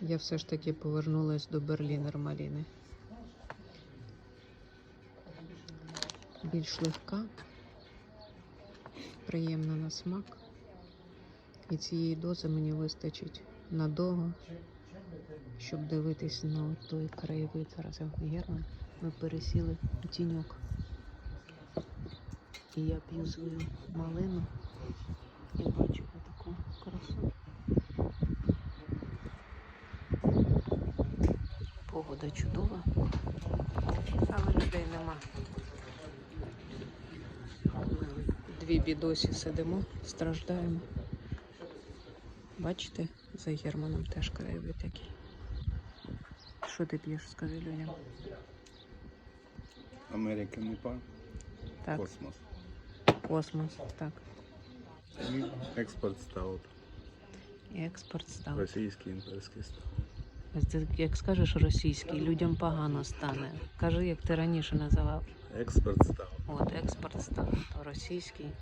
Я все ж таки повернулась до Берлінер Маліни. Більш легка, приємна на смак. І цієї дози мені вистачить надовго, щоб дивитись на той краєвид. Зараз Герман. Ми пересіли тіньок. І я п'ю свою малину і бачу Погода чудова, але людей нема. Ми дві бідосі сидимо, страждаємо. Бачите, за Германом теж краєвид такий. Що ти п'єш, скажи людям? American IPA, Так, Космос. космос, так. І експорт стаут. І експорт став. Російський імперський стаут. Ти як скажеш російський, людям погано стане. Кажи, як ти раніше називав. Експорт став. От експорт став російський.